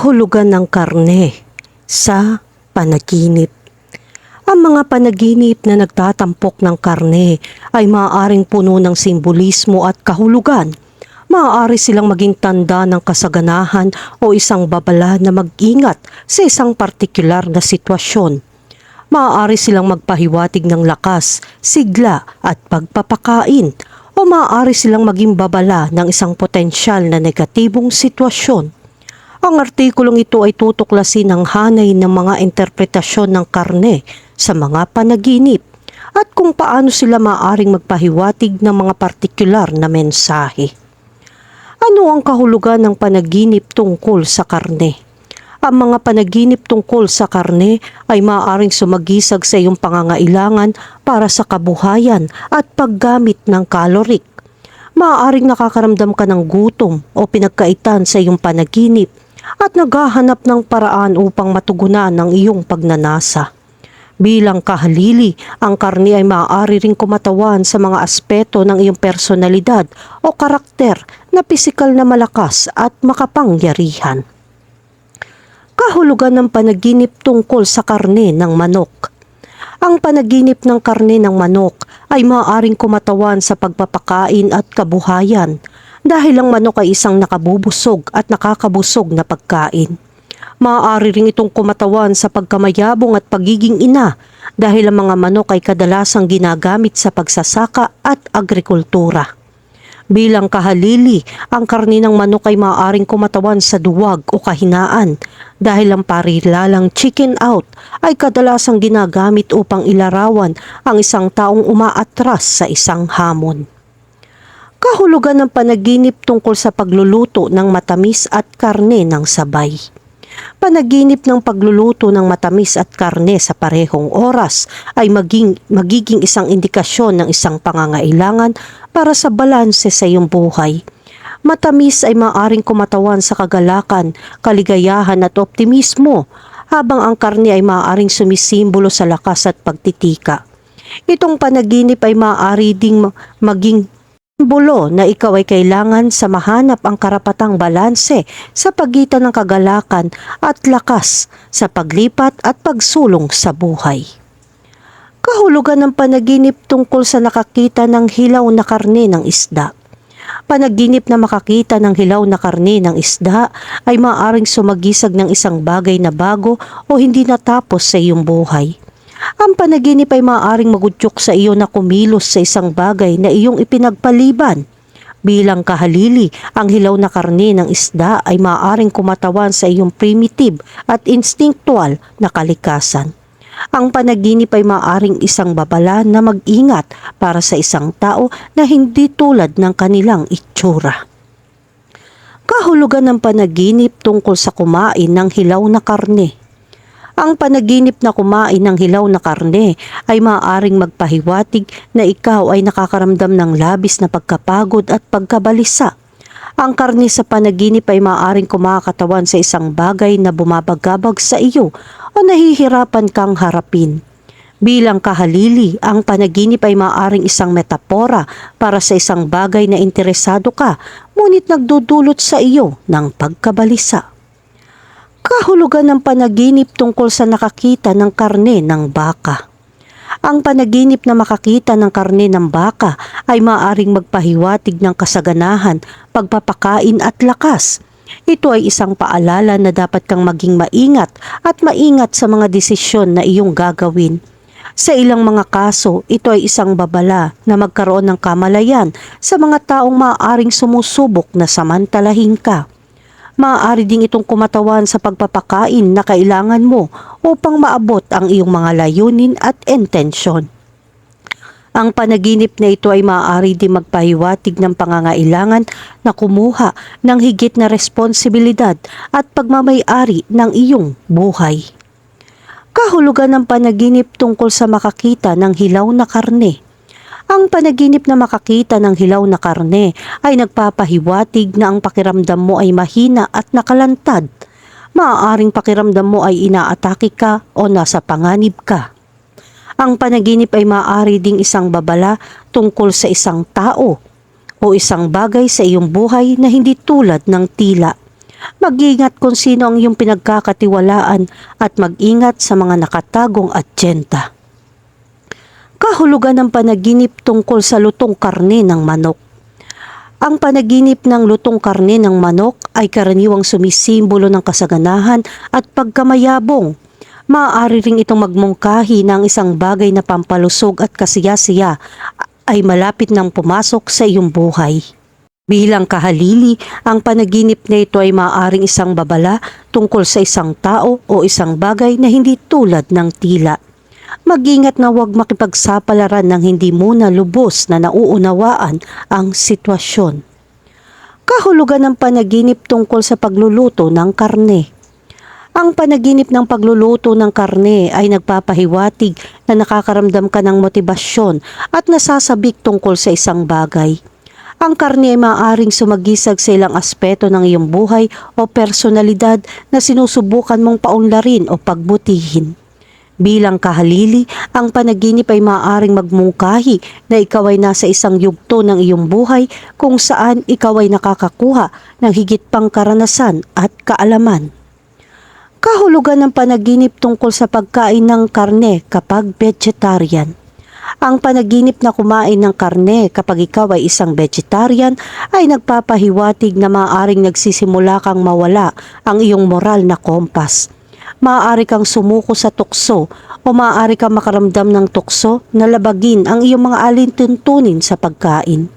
kahulugan ng karne sa panaginip. Ang mga panaginip na nagtatampok ng karne ay maaaring puno ng simbolismo at kahulugan. Maaari silang maging tanda ng kasaganahan o isang babala na mag-ingat sa isang partikular na sitwasyon. Maaari silang magpahiwatig ng lakas, sigla at pagpapakain o maaari silang maging babala ng isang potensyal na negatibong sitwasyon. Ang artikulong ito ay tutuklasin ang hanay ng mga interpretasyon ng karne sa mga panaginip at kung paano sila maaring magpahiwatig ng mga partikular na mensahe. Ano ang kahulugan ng panaginip tungkol sa karne? Ang mga panaginip tungkol sa karne ay maaaring sumagisag sa iyong pangangailangan para sa kabuhayan at paggamit ng kalorik. Maaaring nakakaramdam ka ng gutom o pinagkaitan sa iyong panaginip at naghahanap ng paraan upang matugunan ang iyong pagnanasa. Bilang kahalili, ang karni ay maaari ring kumatawan sa mga aspeto ng iyong personalidad o karakter na pisikal na malakas at makapangyarihan. Kahulugan ng panaginip tungkol sa karne ng manok. Ang panaginip ng karne ng manok ay maaaring kumatawan sa pagpapakain at kabuhayan dahil ang manok ay isang nakabubusog at nakakabusog na pagkain. Maaari ring itong kumatawan sa pagkamayabong at pagiging ina dahil ang mga manok ay kadalasang ginagamit sa pagsasaka at agrikultura. Bilang kahalili, ang karni ng manok ay maaaring kumatawan sa duwag o kahinaan dahil ang parilalang chicken out ay kadalasang ginagamit upang ilarawan ang isang taong umaatras sa isang hamon. Kahulugan ng panaginip tungkol sa pagluluto ng matamis at karne ng sabay. Panaginip ng pagluluto ng matamis at karne sa parehong oras ay maging, magiging isang indikasyon ng isang pangangailangan para sa balanse sa iyong buhay. Matamis ay maaring kumatawan sa kagalakan, kaligayahan at optimismo, habang ang karne ay maaaring sumisimbolo sa lakas at pagtitika. Itong panaginip ay maaari ding ma- maging simbolo na ikaw ay kailangan sa mahanap ang karapatang balanse sa pagitan ng kagalakan at lakas sa paglipat at pagsulong sa buhay. Kahulugan ng panaginip tungkol sa nakakita ng hilaw na karne ng isda. Panaginip na makakita ng hilaw na karne ng isda ay maaaring sumagisag ng isang bagay na bago o hindi natapos sa iyong buhay. Ang panaginip ay maaaring magudyok sa iyo na kumilos sa isang bagay na iyong ipinagpaliban. Bilang kahalili, ang hilaw na karne ng isda ay maaaring kumatawan sa iyong primitive at instinctual na kalikasan. Ang panaginip ay maaaring isang babala na mag-ingat para sa isang tao na hindi tulad ng kanilang itsura. Kahulugan ng panaginip tungkol sa kumain ng hilaw na karne. Ang panaginip na kumain ng hilaw na karne ay maaaring magpahiwatig na ikaw ay nakakaramdam ng labis na pagkapagod at pagkabalisa. Ang karne sa panaginip ay maaaring kumakatawan sa isang bagay na bumabagabag sa iyo o nahihirapan kang harapin. Bilang kahalili, ang panaginip ay maaaring isang metapora para sa isang bagay na interesado ka, ngunit nagdudulot sa iyo ng pagkabalisa kahulugan ng panaginip tungkol sa nakakita ng karne ng baka. Ang panaginip na makakita ng karne ng baka ay maaring magpahiwatig ng kasaganahan, pagpapakain at lakas. Ito ay isang paalala na dapat kang maging maingat at maingat sa mga desisyon na iyong gagawin. Sa ilang mga kaso, ito ay isang babala na magkaroon ng kamalayan sa mga taong maaaring sumusubok na samantalahin ka maaari ding itong kumatawan sa pagpapakain na kailangan mo upang maabot ang iyong mga layunin at intensyon. Ang panaginip na ito ay maaari din magpahiwatig ng pangangailangan na kumuha ng higit na responsibilidad at pagmamayari ng iyong buhay. Kahulugan ng panaginip tungkol sa makakita ng hilaw na karne. Ang panaginip na makakita ng hilaw na karne ay nagpapahiwatig na ang pakiramdam mo ay mahina at nakalantad. Maaaring pakiramdam mo ay inaatake ka o nasa panganib ka. Ang panaginip ay maaari ding isang babala tungkol sa isang tao o isang bagay sa iyong buhay na hindi tulad ng tila. Mag-ingat kung sino ang iyong pinagkakatiwalaan at mag-ingat sa mga nakatagong adyenda. Kahulugan ng panaginip tungkol sa lutong karne ng manok. Ang panaginip ng lutong karne ng manok ay karaniwang sumisimbolo ng kasaganahan at pagkamayabong. Maaari ring itong magmungkahi ng isang bagay na pampalusog at kasiyasiya ay malapit nang pumasok sa iyong buhay. Bilang kahalili, ang panaginip na ito ay maaaring isang babala tungkol sa isang tao o isang bagay na hindi tulad ng tila. Mag-ingat na huwag makipagsapalaran ng hindi muna lubos na nauunawaan ang sitwasyon. Kahulugan ng panaginip tungkol sa pagluluto ng karne. Ang panaginip ng pagluluto ng karne ay nagpapahiwatig na nakakaramdam ka ng motibasyon at nasasabik tungkol sa isang bagay. Ang karne ay maaaring sumagisag sa ilang aspeto ng iyong buhay o personalidad na sinusubukan mong paunlarin o pagbutihin. Bilang kahalili, ang panaginip ay maaaring magmungkahi na ikaw ay nasa isang yugto ng iyong buhay kung saan ikaw ay nakakakuha ng higit pang karanasan at kaalaman. Kahulugan ng panaginip tungkol sa pagkain ng karne kapag vegetarian. Ang panaginip na kumain ng karne kapag ikaw ay isang vegetarian ay nagpapahiwatig na maaaring nagsisimula kang mawala ang iyong moral na kompas. Maaari kang sumuko sa tukso o maaari kang makaramdam ng tukso na labagin ang iyong mga alintuntunin sa pagkain.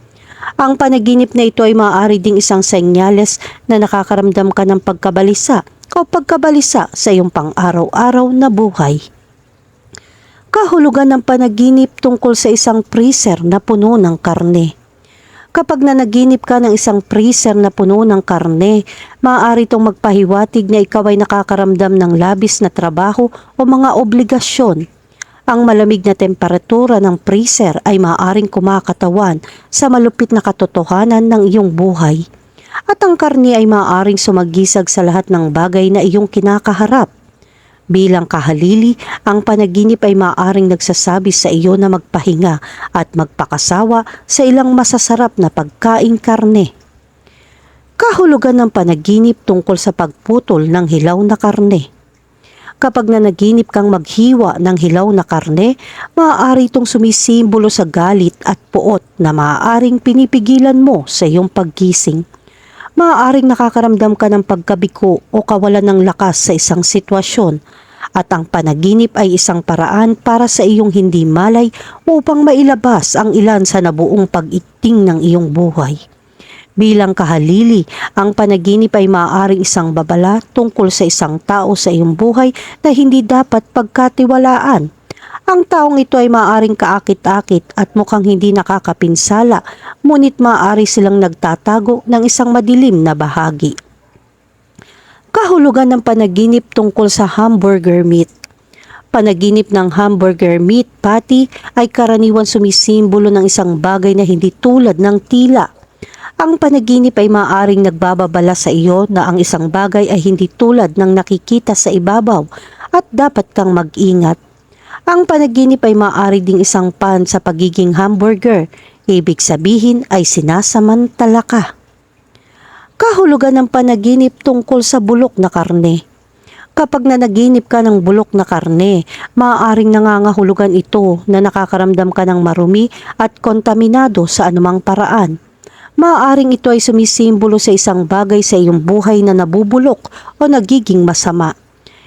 Ang panaginip na ito ay maaari ding isang senyales na nakakaramdam ka ng pagkabalisa o pagkabalisa sa iyong pang-araw-araw na buhay. Kahulugan ng panaginip tungkol sa isang freezer na puno ng karne. Kapag nanaginip ka ng isang freezer na puno ng karne, maaari itong magpahiwatig na ikaw ay nakakaramdam ng labis na trabaho o mga obligasyon. Ang malamig na temperatura ng freezer ay maaaring kumakatawan sa malupit na katotohanan ng iyong buhay. At ang karne ay maaaring sumagisag sa lahat ng bagay na iyong kinakaharap. Bilang kahalili, ang panaginip ay maaaring nagsasabi sa iyo na magpahinga at magpakasawa sa ilang masasarap na pagkain karne. Kahulugan ng panaginip tungkol sa pagputol ng hilaw na karne. Kapag nanaginip kang maghiwa ng hilaw na karne, maaari itong sumisimbolo sa galit at puot na maaaring pinipigilan mo sa iyong paggising maaaring nakakaramdam ka ng pagkabiko o kawalan ng lakas sa isang sitwasyon at ang panaginip ay isang paraan para sa iyong hindi malay upang mailabas ang ilan sa nabuong pag-ikting ng iyong buhay. Bilang kahalili, ang panaginip ay maaaring isang babala tungkol sa isang tao sa iyong buhay na hindi dapat pagkatiwalaan ang taong ito ay maaring kaakit-akit at mukhang hindi nakakapinsala, ngunit maaari silang nagtatago ng isang madilim na bahagi. Kahulugan ng panaginip tungkol sa hamburger meat. Panaginip ng hamburger meat patty ay karaniwan sumisimbolo ng isang bagay na hindi tulad ng tila. Ang panaginip ay maaring nagbababala sa iyo na ang isang bagay ay hindi tulad ng nakikita sa ibabaw at dapat kang mag-ingat ang panaginip ay maaari ding isang pan sa pagiging hamburger. Ibig sabihin ay sinasamantala ka. Kahulugan ng panaginip tungkol sa bulok na karne. Kapag nanaginip ka ng bulok na karne, maaaring nangangahulugan ito na nakakaramdam ka ng marumi at kontaminado sa anumang paraan. Maaaring ito ay sumisimbolo sa isang bagay sa iyong buhay na nabubulok o nagiging masama.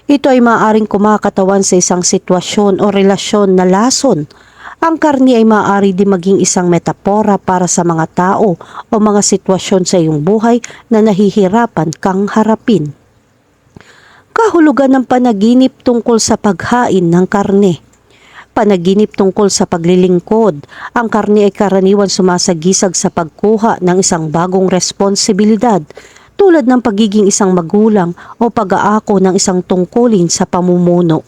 Ito ay maaaring kumakatawan sa isang sitwasyon o relasyon na lason. Ang karni ay maaari din maging isang metapora para sa mga tao o mga sitwasyon sa iyong buhay na nahihirapan kang harapin. Kahulugan ng panaginip tungkol sa paghain ng karne panaginip tungkol sa paglilingkod. Ang karne ay karaniwan sumasagisag sa pagkuha ng isang bagong responsibilidad tulad ng pagiging isang magulang o pag-aako ng isang tungkulin sa pamumuno.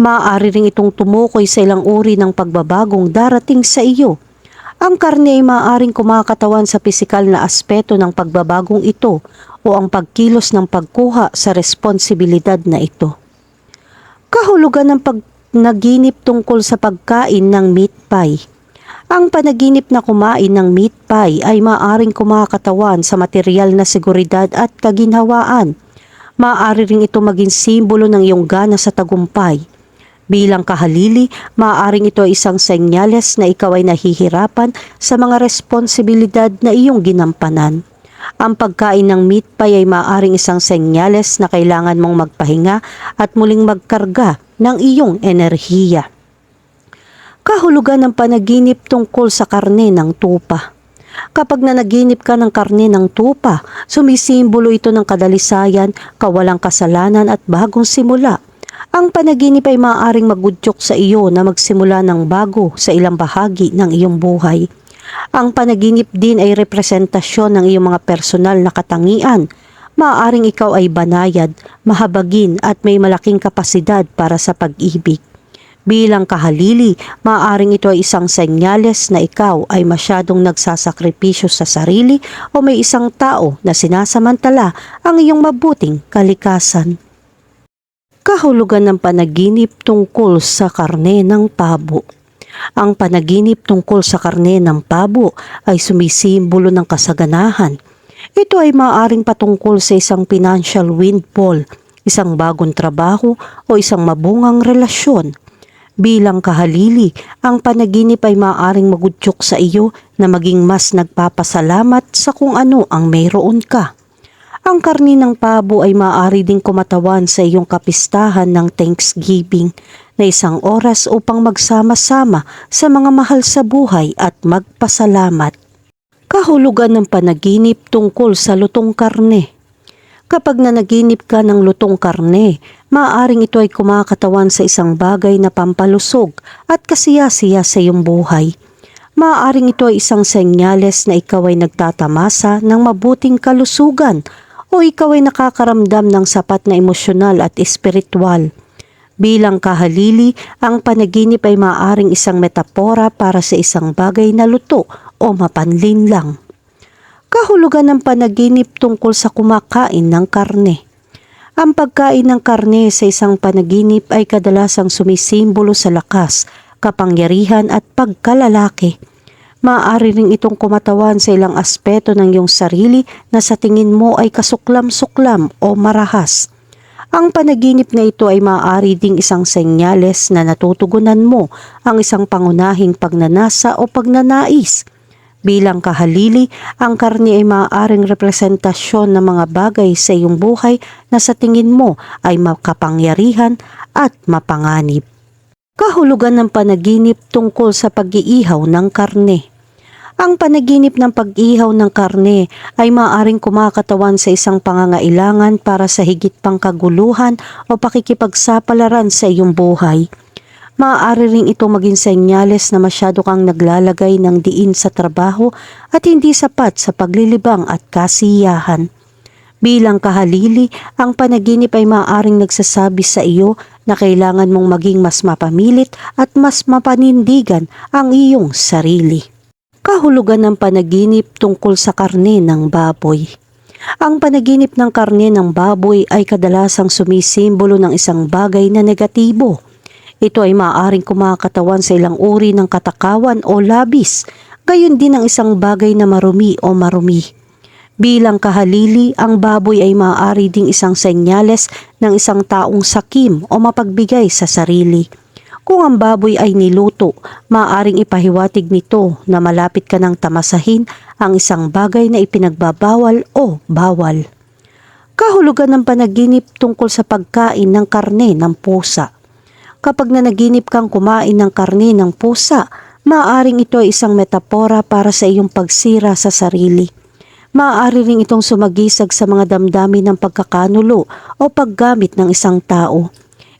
Maaari ring itong tumukoy sa ilang uri ng pagbabagong darating sa iyo. Ang karne ay maaaring kumakatawan sa pisikal na aspeto ng pagbabagong ito o ang pagkilos ng pagkuha sa responsibilidad na ito. Kahulugan ng pag naginip tungkol sa pagkain ng meat pie Ang panaginip na kumain ng meat pie ay maaring kumakatawan sa material na seguridad at kaginhawaan. Maaari ring ito maging simbolo ng iyong gana sa tagumpay. Bilang kahalili, maaaring ito ay isang senyales na ikaw ay nahihirapan sa mga responsibilidad na iyong ginampanan. Ang pagkain ng meat pie ay maaaring isang senyales na kailangan mong magpahinga at muling magkarga ng iyong enerhiya. Kahulugan ng panaginip tungkol sa karne ng tupa. Kapag nanaginip ka ng karne ng tupa, sumisimbolo ito ng kadalisayan, kawalang kasalanan at bagong simula. Ang panaginip ay maaaring magudyok sa iyo na magsimula ng bago sa ilang bahagi ng iyong buhay. Ang panaginip din ay representasyon ng iyong mga personal na katangian. Maaaring ikaw ay banayad, mahabagin at may malaking kapasidad para sa pag-ibig. Bilang kahalili, maaaring ito ay isang senyales na ikaw ay masyadong nagsasakripisyo sa sarili o may isang tao na sinasamantala ang iyong mabuting kalikasan. Kahulugan ng panaginip tungkol sa karne ng pabo. Ang panaginip tungkol sa karne ng pabo ay sumisimbolo ng kasaganahan. Ito ay maaaring patungkol sa isang financial windfall, isang bagong trabaho o isang mabungang relasyon. Bilang kahalili, ang panaginip ay maaaring magudyok sa iyo na maging mas nagpapasalamat sa kung ano ang mayroon ka. Ang karni ng pabo ay maaari ding kumatawan sa iyong kapistahan ng Thanksgiving na isang oras upang magsama-sama sa mga mahal sa buhay at magpasalamat. Kahulugan ng panaginip tungkol sa lutong karne. Kapag nanaginip ka ng lutong karne, maaaring ito ay kumakatawan sa isang bagay na pampalusog at kasiyasiya sa iyong buhay. Maaaring ito ay isang senyales na ikaw ay nagtatamasa ng mabuting kalusugan o ikaw ay nakakaramdam ng sapat na emosyonal at espiritual. Bilang kahalili, ang panaginip ay maaaring isang metapora para sa isang bagay na luto o mapanlin lang. Kahulugan ng panaginip tungkol sa kumakain ng karne. Ang pagkain ng karne sa isang panaginip ay kadalasang sumisimbolo sa lakas, kapangyarihan at pagkalalaki. Maaari rin itong kumatawan sa ilang aspeto ng iyong sarili na sa tingin mo ay kasuklam-suklam o marahas. Ang panaginip na ito ay maaari ding isang senyales na natutugunan mo ang isang pangunahing pagnanasa o pagnanais. Bilang kahalili, ang karni ay maaaring representasyon ng mga bagay sa iyong buhay na sa tingin mo ay makapangyarihan at mapanganib. Kahulugan ng panaginip tungkol sa pag-iihaw ng karne. Ang panaginip ng pag-ihaw ng karne ay maaaring kumakatawan sa isang pangangailangan para sa higit pang kaguluhan o pakikipagsapalaran sa iyong buhay. Maaari rin ito maging senyales na masyado kang naglalagay ng diin sa trabaho at hindi sapat sa paglilibang at kasiyahan. Bilang kahalili, ang panaginip ay maaaring nagsasabi sa iyo na kailangan mong maging mas mapamilit at mas mapanindigan ang iyong sarili. Kahulugan ng panaginip tungkol sa karne ng baboy. Ang panaginip ng karne ng baboy ay kadalasang sumisimbolo ng isang bagay na negatibo. Ito ay maaaring kumakatawan sa ilang uri ng katakawan o labis, gayon din ang isang bagay na marumi o marumi. Bilang kahalili, ang baboy ay maaari ding isang senyales ng isang taong sakim o mapagbigay sa sarili. Kung ang baboy ay niluto, maaring ipahiwatig nito na malapit ka ng tamasahin ang isang bagay na ipinagbabawal o bawal. Kahulugan ng panaginip tungkol sa pagkain ng karne ng pusa. Kapag nanaginip kang kumain ng karne ng pusa, maaring ito ay isang metapora para sa iyong pagsira sa sarili. Maaari rin itong sumagisag sa mga damdamin ng pagkakanulo o paggamit ng isang tao.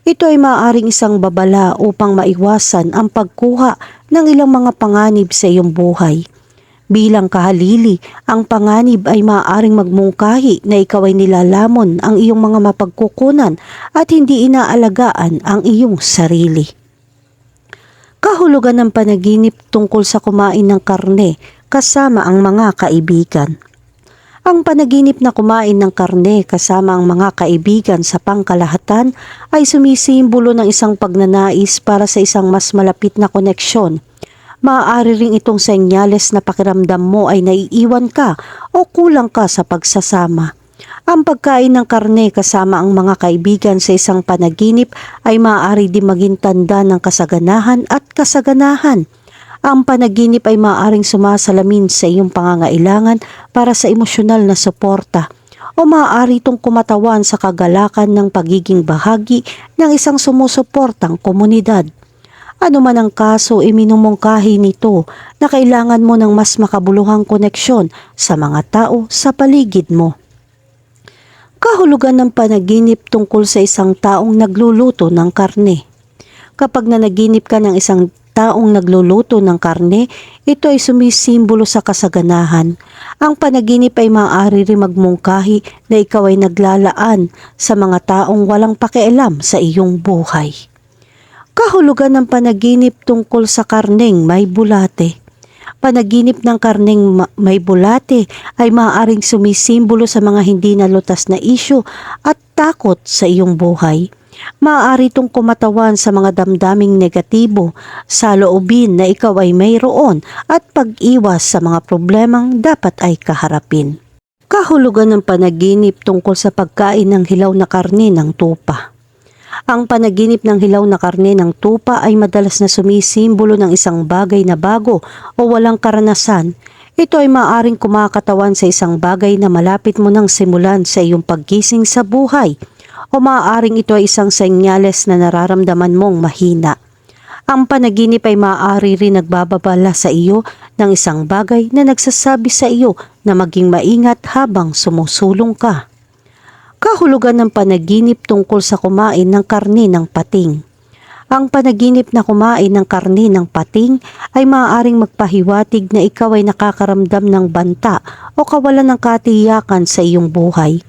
Ito ay maaaring isang babala upang maiwasan ang pagkuha ng ilang mga panganib sa iyong buhay. Bilang kahalili, ang panganib ay maaaring magmungkahi na ikaw ay nilalamon ang iyong mga mapagkukunan at hindi inaalagaan ang iyong sarili. Kahulugan ng panaginip tungkol sa kumain ng karne kasama ang mga kaibigan. Ang panaginip na kumain ng karne kasama ang mga kaibigan sa pangkalahatan ay sumisimbolo ng isang pagnanais para sa isang mas malapit na koneksyon. Maaari ring itong senyales na pakiramdam mo ay naiiwan ka o kulang ka sa pagsasama. Ang pagkain ng karne kasama ang mga kaibigan sa isang panaginip ay maaari din maging tanda ng kasaganahan at kasaganahan. Ang panaginip ay maaaring sumasalamin sa iyong pangangailangan para sa emosyonal na suporta o maaari itong kumatawan sa kagalakan ng pagiging bahagi ng isang sumusuportang komunidad. Ano man ang kaso, iminumungkahi nito na kailangan mo ng mas makabuluhang koneksyon sa mga tao sa paligid mo. Kahulugan ng panaginip tungkol sa isang taong nagluluto ng karne. Kapag nanaginip ka ng isang taong nagluluto ng karne, ito ay sumisimbolo sa kasaganahan. Ang panaginip ay maaari rin magmungkahi na ikaw ay naglalaan sa mga taong walang pakialam sa iyong buhay. Kahulugan ng panaginip tungkol sa karneng may bulate. Panaginip ng karneng ma- may bulate ay maaaring sumisimbolo sa mga hindi nalutas na isyu at takot sa iyong buhay. Maaari itong kumatawan sa mga damdaming negatibo sa loobin na ikaw ay mayroon at pag-iwas sa mga problemang dapat ay kaharapin. Kahulugan ng panaginip tungkol sa pagkain ng hilaw na karne ng tupa. Ang panaginip ng hilaw na karne ng tupa ay madalas na sumisimbolo ng isang bagay na bago o walang karanasan. Ito ay maaring kumakatawan sa isang bagay na malapit mo nang simulan sa iyong paggising sa buhay o maaaring ito ay isang senyales na nararamdaman mong mahina. Ang panaginip ay maaari rin nagbababala sa iyo ng isang bagay na nagsasabi sa iyo na maging maingat habang sumusulong ka kahulugan ng panaginip tungkol sa kumain ng karne ng pating. Ang panaginip na kumain ng karne ng pating ay maaaring magpahiwatig na ikaw ay nakakaramdam ng banta o kawalan ng katiyakan sa iyong buhay.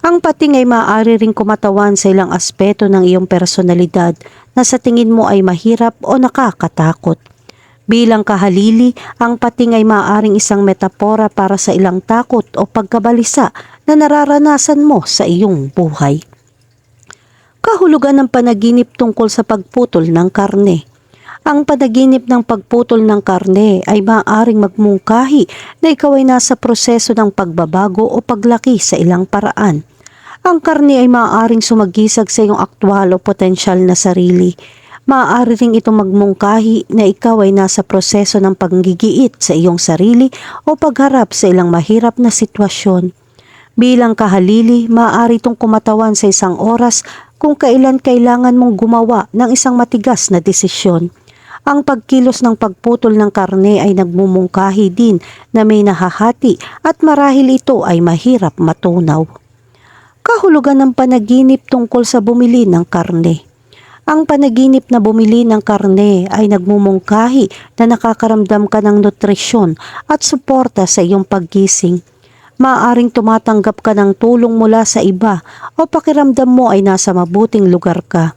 Ang pating ay maaari ring kumatawan sa ilang aspeto ng iyong personalidad na sa tingin mo ay mahirap o nakakatakot. Bilang kahalili, ang pating ay maaaring isang metapora para sa ilang takot o pagkabalisa na nararanasan mo sa iyong buhay. Kahulugan ng panaginip tungkol sa pagputol ng karne. Ang panaginip ng pagputol ng karne ay maaaring magmungkahi na ikaw ay nasa proseso ng pagbabago o paglaki sa ilang paraan. Ang karne ay maaaring sumagisag sa iyong aktwal o potensyal na sarili. Maaari ring itong magmungkahi na ikaw ay nasa proseso ng panggigiit sa iyong sarili o pagharap sa ilang mahirap na sitwasyon. Bilang kahalili, maaari itong kumatawan sa isang oras kung kailan kailangan mong gumawa ng isang matigas na desisyon. Ang pagkilos ng pagputol ng karne ay nagmumungkahi din na may nahahati at marahil ito ay mahirap matunaw. Kahulugan ng panaginip tungkol sa bumili ng karne. Ang panaginip na bumili ng karne ay nagmumungkahi na nakakaramdam ka ng nutrisyon at suporta sa iyong paggising. Maaring tumatanggap ka ng tulong mula sa iba o pakiramdam mo ay nasa mabuting lugar ka.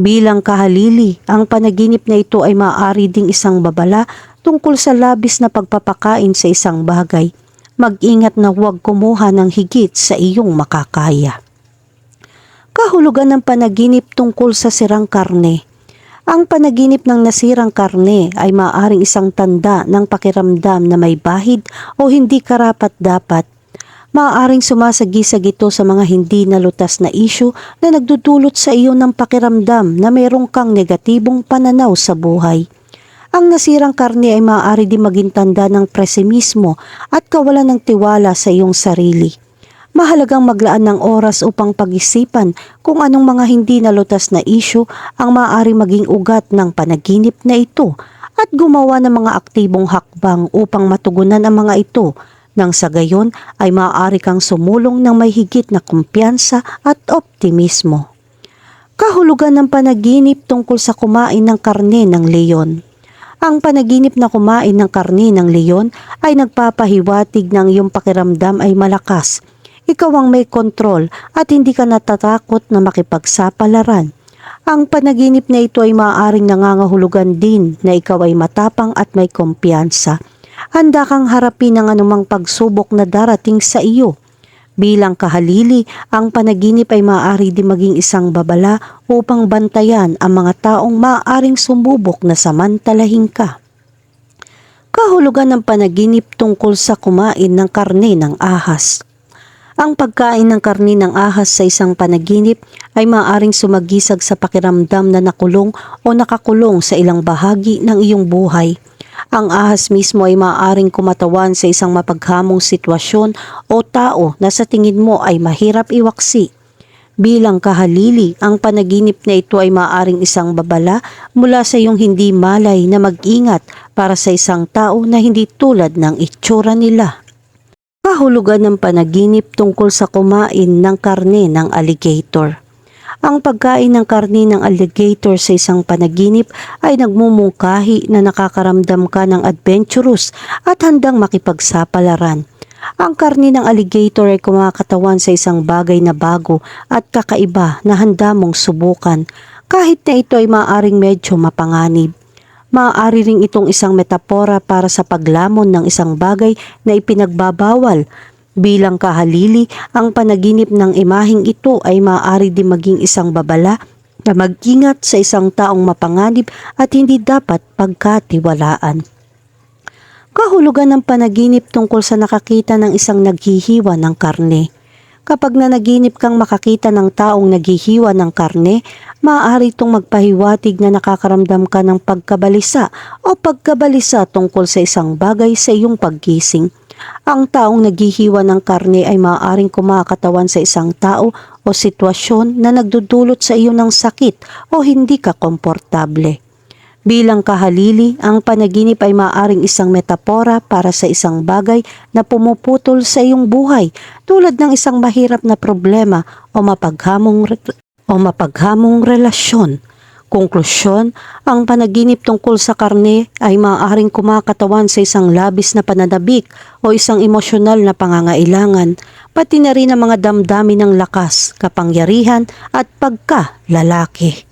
Bilang kahalili, ang panaginip na ito ay maaari ding isang babala tungkol sa labis na pagpapakain sa isang bagay. Mag-ingat na huwag kumuha ng higit sa iyong makakaya kahulugan ng panaginip tungkol sa sirang karne. Ang panaginip ng nasirang karne ay maaaring isang tanda ng pakiramdam na may bahid o hindi karapat-dapat. Maaaring sumasagisag ito sa mga hindi nalutas na isyu na nagdudulot sa iyo ng pakiramdam na mayroong kang negatibong pananaw sa buhay. Ang nasirang karne ay maaari din maging tanda ng pesimismo at kawalan ng tiwala sa iyong sarili mahalagang maglaan ng oras upang pag-isipan kung anong mga hindi nalutas na isyu ang maaari maging ugat ng panaginip na ito at gumawa ng mga aktibong hakbang upang matugunan ang mga ito nang sa gayon ay maaari kang sumulong ng may higit na kumpiyansa at optimismo. Kahulugan ng panaginip tungkol sa kumain ng karne ng leyon. Ang panaginip na kumain ng karne ng leyon ay nagpapahiwatig ng iyong pakiramdam ay malakas ikaw ang may kontrol at hindi ka natatakot na makipagsapalaran. Ang panaginip na ito ay maaaring nangangahulugan din na ikaw ay matapang at may kumpiyansa. Handa kang harapin ang anumang pagsubok na darating sa iyo. Bilang kahalili, ang panaginip ay maaari din maging isang babala upang bantayan ang mga taong maaaring sumubok na samantalahin ka. Kahulugan ng panaginip tungkol sa kumain ng karne ng ahas. Ang pagkain ng karni ng ahas sa isang panaginip ay maaaring sumagisag sa pakiramdam na nakulong o nakakulong sa ilang bahagi ng iyong buhay. Ang ahas mismo ay maaaring kumatawan sa isang mapaghamong sitwasyon o tao na sa tingin mo ay mahirap iwaksi. Bilang kahalili, ang panaginip na ito ay maaaring isang babala mula sa iyong hindi malay na mag-ingat para sa isang tao na hindi tulad ng itsura nila. Kahulugan ng panaginip tungkol sa kumain ng karne ng alligator. Ang pagkain ng karne ng alligator sa isang panaginip ay nagmumungkahi na nakakaramdam ka ng adventurous at handang makipagsapalaran. Ang karne ng alligator ay kumakatawan sa isang bagay na bago at kakaiba na handa mong subukan kahit na ito ay maaaring medyo mapanganib. Maaari ring itong isang metapora para sa paglamon ng isang bagay na ipinagbabawal. Bilang kahalili, ang panaginip ng imaheng ito ay maaari din maging isang babala na mag-ingat sa isang taong mapanganib at hindi dapat pagkatiwalaan. Kahulugan ng panaginip tungkol sa nakakita ng isang naghihiwa ng karne. Kapag nanaginip kang makakita ng taong naghihiwa ng karne, maaari itong magpahiwatig na nakakaramdam ka ng pagkabalisa o pagkabalisa tungkol sa isang bagay sa iyong paggising. Ang taong naghihiwa ng karne ay maaaring kumakatawan sa isang tao o sitwasyon na nagdudulot sa iyo ng sakit o hindi ka komportable. Bilang kahalili, ang panaginip ay maaaring isang metapora para sa isang bagay na pumuputol sa iyong buhay tulad ng isang mahirap na problema o mapaghamong, o mapaghamong relasyon. Konklusyon, ang panaginip tungkol sa karne ay maaaring kumakatawan sa isang labis na pananabik o isang emosyonal na pangangailangan, pati na rin ang mga damdamin ng lakas, kapangyarihan at pagka-lalaki.